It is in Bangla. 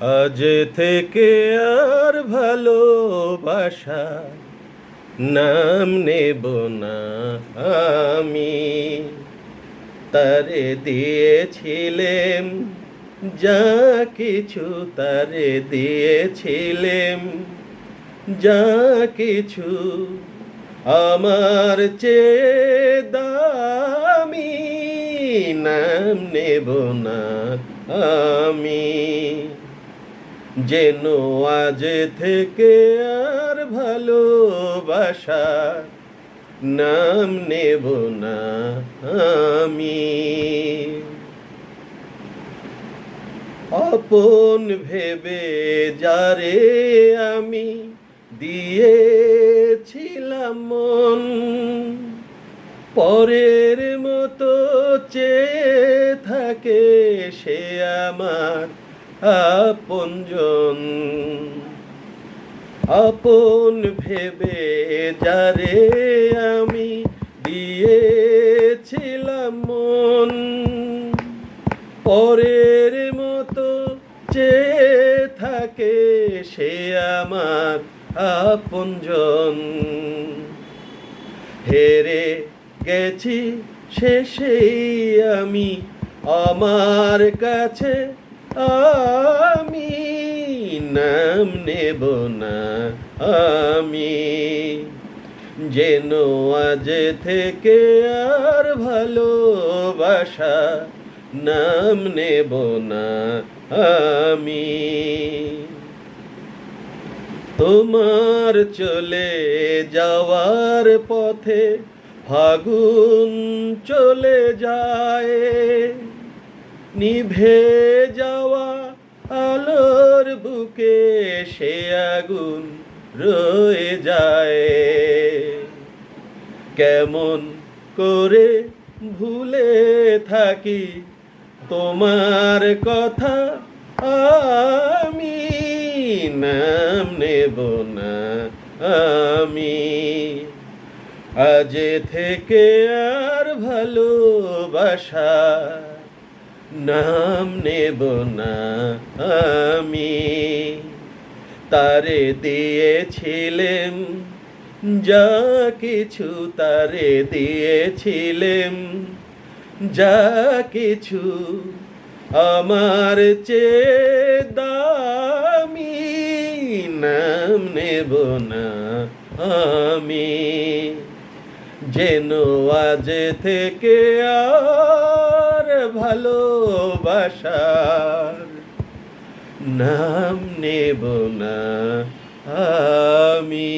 আজ থেকে আর ভালোবাসা নাম নেব না আমি। তারে দিয়েছিলেম যা কিছু, তারে দিয়েছিলেম যা কিছু। আমার চেয়ে দামি নাম নেব না আমি। যেন আজ থেকে আর ভালোবাসা, নাম নেব না আমি। আপন ভেবে যারে আমি দিয়েছিলাম মন, পরের মতো চেয়ে থাকে সে আমার আপনজন। আপন ভেবে যারে আমি দিয়েছিলাম মন, পরের মতো চেয়ে থাকে সে আমার আপনজন। হেরে গেছি শেষেই আমি আমার কাছে আমি নাম নেব না আমি। যেন আজ থেকে আর ভালোবাসা, নাম নেব না আমি। তোমার চলে যাওয়ার পথে ফাগুন চলে যায়। নিভে যাওয়া আলোর বুকে সে আগুন রয়ে যায়। কেমন করে ভুলে থাকি তোমার কথা আমি, নাম নেব না আমি। আজ থেকে আর ভালোবাসা নাম নেব না আমি। তারে দিয়েছিলেম, যা কিছু তারে দিয়েছিলেম, যা কিছু আমার চেয়ে দামি। নাম নেব না আমি। যেন আজ থেকে আর ভালোবাসার নাম নেব না আমি।